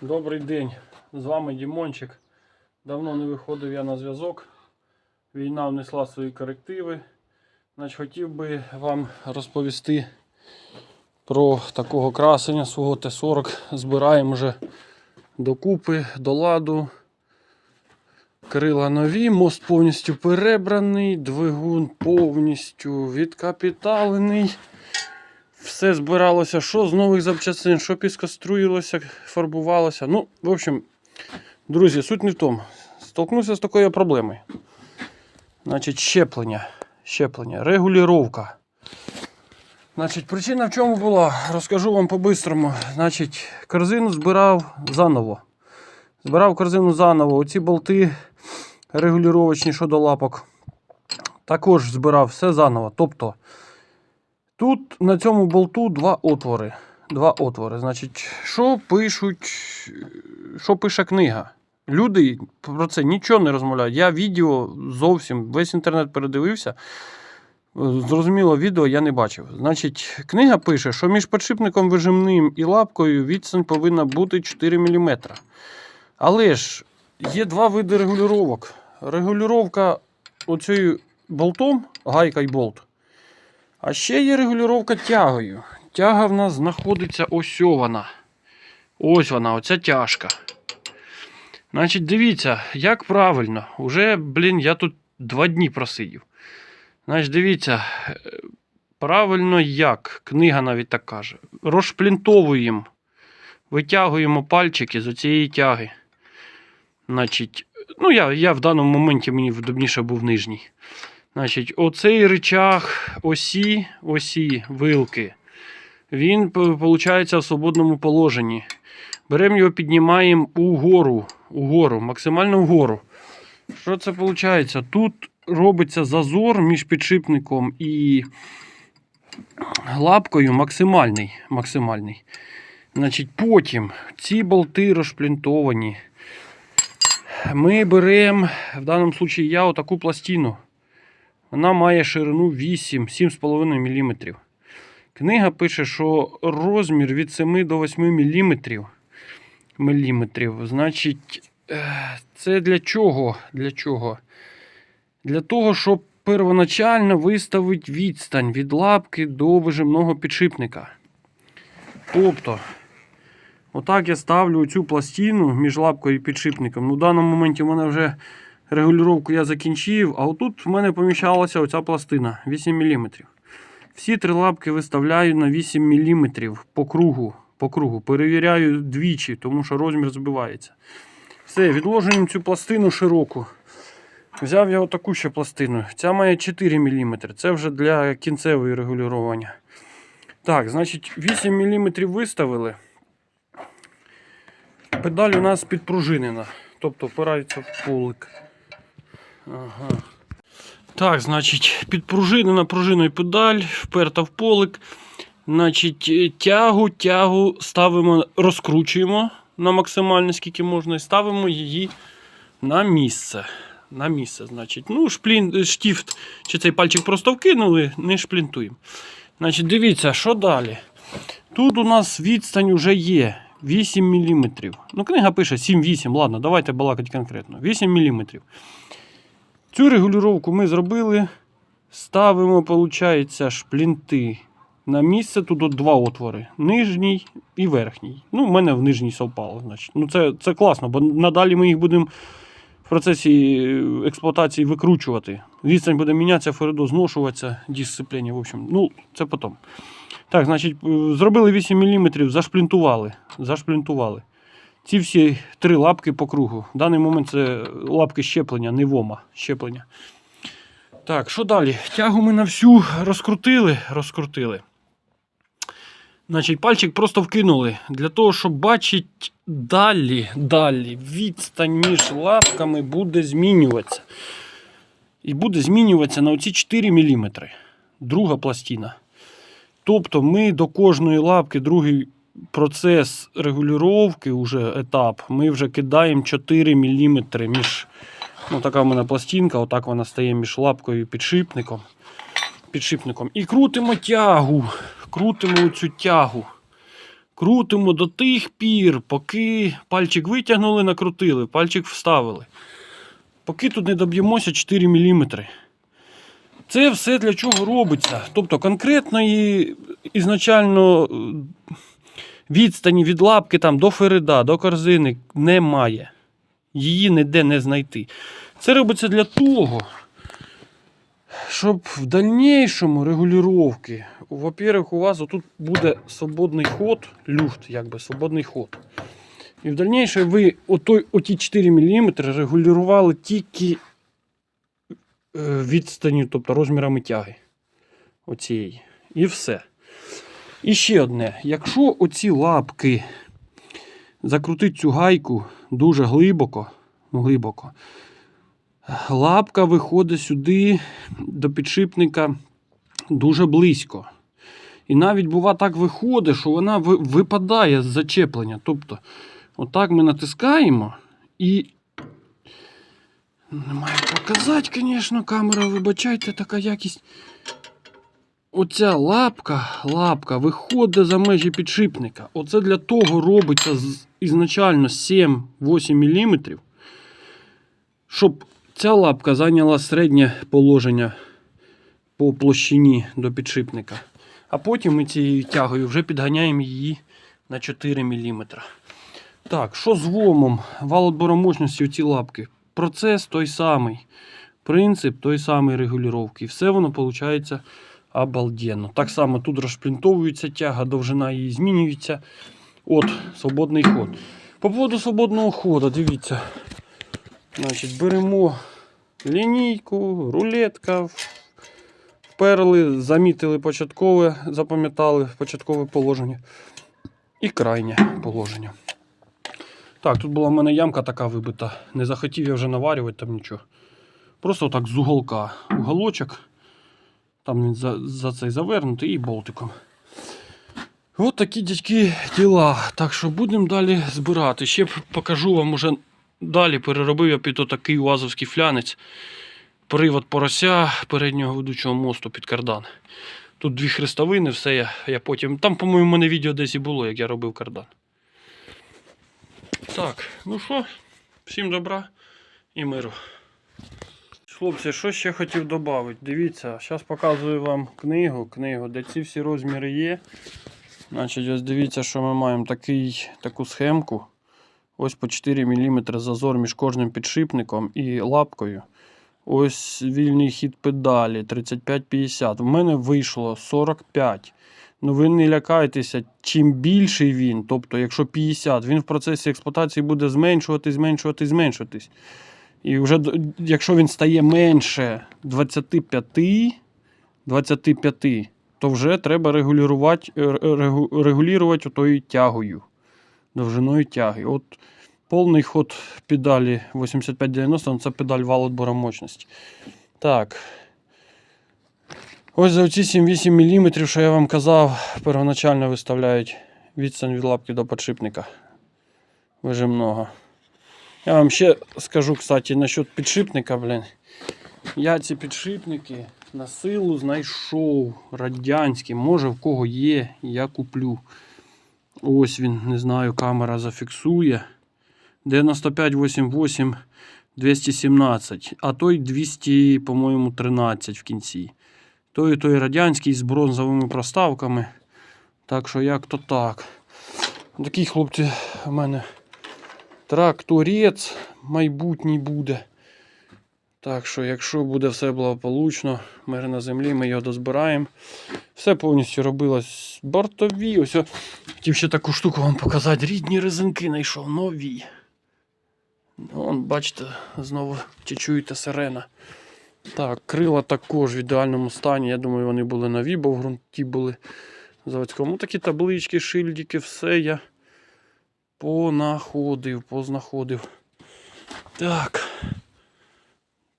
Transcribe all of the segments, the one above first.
Добрий день, з вами Дімончик. Давно не виходив я на зв'язок. Війна внесла свої корективи. Значить, хотів би вам розповісти про такого красення свого Т-40. Збираємо вже докупи, до ладу. Крила нові, мост повністю перебраний, двигун повністю відкапіталений. Все збиралося, що з нових запчастин, що піскоструїлося, фарбувалося. Ну, в общем, друзі, суть не в тому. Столкнувся з такою проблемою. Значить, щеплення. Щеплення, регулювання. Значить, причина в чому була? Розкажу вам по-бистрому. Значить, корзину збирав заново. Збирав корзину заново. Оці болти регулювачні щодо лапок. Також збирав все заново. Тобто, Тут на цьому болту два отвори. Два отвори. Значить, що пишуть, що пише книга? Люди про це нічого не розмовляють. Я відео зовсім весь інтернет передивився. Зрозуміло, відео я не бачив. Значить, книга пише, що між підшипником вижимним і лапкою відстань повинна бути 4 мм. Але ж є два види регулювання. Регулювання оцею болтом, гайка й болт. А ще є регулювання тягою. Тяга в нас знаходиться ось вона. Ось вона, оця тяжка. Значить, дивіться, як правильно. Уже, блін, я тут два дні просидів. Значить, дивіться, е, правильно як. Книга навіть так каже. Розшплінтовуємо. Витягуємо пальчики з оцієї тяги. Значить, ну я, я в даному моменті мені вдобніше був нижній. Значить, оцей рычаг осі, осі, вилки, він виходить в свободному положенні. Беремо його, піднімаємо угору, угору, максимально вгору. Що це виходить? Тут робиться зазор між підшипником і лапкою максимальний. максимальний. Значить, Потім ці болти розшплінтовані. Ми беремо, в даному випадку я отаку пластину. Вона має ширину 8, 7,5 мм. Книга пише, що розмір від 7 до 8 мм. Значить, е, це для чого? Для чого? Для того, щоб первоначально виставити відстань від лапки до вижимного підшипника. Тобто, отак я ставлю цю пластину між лапкою і підшипником. Ну, в даному моменті в мене вже регулювання я закінчив, а отут в мене поміщалася оця пластина 8 мм. Всі три лапки виставляю на 8 мм по кругу. По кругу. Перевіряю двічі, тому що розмір збивається. Все, відложуємо цю пластину широку. Взяв я отаку ще пластину. Ця має 4 мм. Це вже для кінцевої регулювання. Так, значить, 8 мм виставили. Педаль у нас підпружинена, тобто впирається в полик. Ага. Так, значить, підпружинена пружиною педаль, вперта в полик. Значить, е, тягу, тягу ставимо, розкручуємо на максимально скільки можна, і ставимо її на місце. На місце, значить, ну, шплін, штіфт, чи цей пальчик просто вкинули, не шплінтуємо. Значить, дивіться, що далі. Тут у нас відстань вже є 8 мм. Ну, книга пише 7-8. Ладно, давайте балакати конкретно. 8 мм. Цю регулювання ми зробили. Ставимо, виходить, шплінти на місце. Тут от два отвори: нижній і верхній. Ну, в мене в нижній совпало. Значить. Ну, це, це класно, бо надалі ми їх будемо в процесі експлуатації викручувати. Відстань буде мінятися, фередо зношуватися, дисципліні. В общем, ну, це потім. Так, значить, е, зробили 8 мм, зашплінтували. зашплінтували. Ці всі три лапки по кругу. В даний момент це лапки щеплення, не вома щеплення. Так, що далі? Тягу ми на всю розкрутили. розкрутили. Значить, пальчик просто вкинули для того, щоб бачити далі, далі відстань між лапками буде змінюватися. І буде змінюватися на оці 4 мм. Друга пластина. Тобто ми до кожної лапки, другий процес регулювання, уже етап, ми вже кидаємо 4 мм між. Ну, така в мене пластинка, отак вона стає між лапкою і підшипником. підшипником. І крутимо тягу. Крутимо цю тягу. Крутимо до тих пір, поки пальчик витягнули, накрутили, пальчик вставили. Поки тут не доб'ємося 4 мм. Це все для чого робиться? Тобто конкретної ізначально відстані від лапки там, до ферида, до корзини немає. Її ніде не знайти. Це робиться для того, щоб в дальнейшому регулювання, во-первых, у вас тут буде свободний ход, люфт, якби свободний ход. І в дальнейшем ви отой, оті 4 мм регулювали тільки е, відстанню, тобто розмірами тяги. Оцієї. І все. І ще одне. Якщо оці лапки закрутити цю гайку дуже глибоко, ну, глибоко, лапка виходить сюди до підшипника дуже близько. І навіть бува так виходить, що вона випадає з зачеплення. Тобто, отак ми натискаємо і. Не маю показати, звісно, камера, вибачайте, така якість. Оця лапка, лапка виходить за межі підшипника. Оце для того робиться ізначально 7-8 мм, щоб ця лапка зайняла середнє положення по площині до підшипника. А потім ми цією тягою вже підганяємо її на 4 мм. Так, що з ломом? Вал отборомощності у ці лапки. Процес той самий. Принцип той самий регулювання. І все воно виходить обалденно. Так само тут розшплінтовується тяга, довжина її змінюється. От, свободний ход. По поводу свободного ходу, дивіться. Значить, беремо лінійку, рулетка, вперли, замітили початкове, запам'ятали початкове положення і крайнє положення. Так, тут була в мене ямка така вибита. Не захотів я вже наварювати там нічого. Просто так з уголка. Уголочок. Там він за, за цей завернутий і болтиком. От такі дядьки діла. Так що будемо далі збирати. Ще покажу вам уже далі. Переробив я під отакий уазовський флянець. Привод порося переднього ведучого мосту під кардан. Тут дві хрестовини, все я, я потім. Там, по-моєму, у мене відео десь і було, як я робив кардан. Так, ну що, всім добра і миру. Хлопці, що ще хотів додати? Дивіться, зараз показую вам книгу, книгу, де ці всі розміри є. Значить, ось дивіться, що ми маємо такий, таку схемку. Ось по 4 мм зазор між кожним підшипником і лапкою. Ось вільний хід педалі 35-50. В мене вийшло 45. Ну ви не лякайтеся, чим більший він, тобто, якщо 50, він в процесі експлуатації буде зменшуватись, зменшуватись, зменшуватись. І вже якщо він стає менше 25, 25 то вже треба регулювати, е, регулювати тою тягою, довжиною тяги. От повний ход педалі 8590 це педаль вал мощності. Так. Ось за оці 7-8 мм, що я вам казав, первоначально виставляють відстань від лапки до подшипника. Вижимного. Я вам ще скажу, кстати, насчет підшипника, блін. Я ці підшипники на силу знайшов радянські. Може в кого є, я куплю. Ось він, не знаю, камера зафіксує. 9588 217, а той 200, по-моєму, 13 в кінці. Той той радянський з бронзовими проставками. Так що як то так. Такий хлопці в мене тракторець майбутній буде. Так що, якщо буде все благополучно, мир на землі, ми його дозбираємо. Все повністю робилось бортові. Ось хотів ще таку штуку вам показати. Рідні резинки знайшов, нові. Вон, бачите, знову чи чуєте сирена. Так, крила також в ідеальному стані. Я думаю, вони були нові, бо в ґрунті були заводському. Ну, такі таблички, шильдики, все я понаходив, познаходив. Так.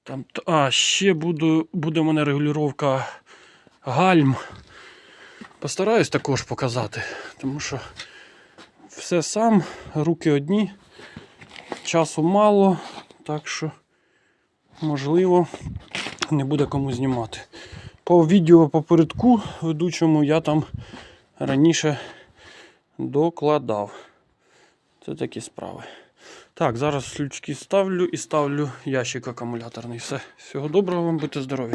Там, а, ще буду, буде в мене регулювання гальм. Постараюсь також показати, тому що все сам, руки одні, часу мало, так що, можливо, не буде кому знімати. По відео попередку ведучому я там раніше докладав. Це такі справи. Так, зараз ключки ставлю і ставлю ящик акумуляторний. Все. Всього доброго вам, будьте здорові.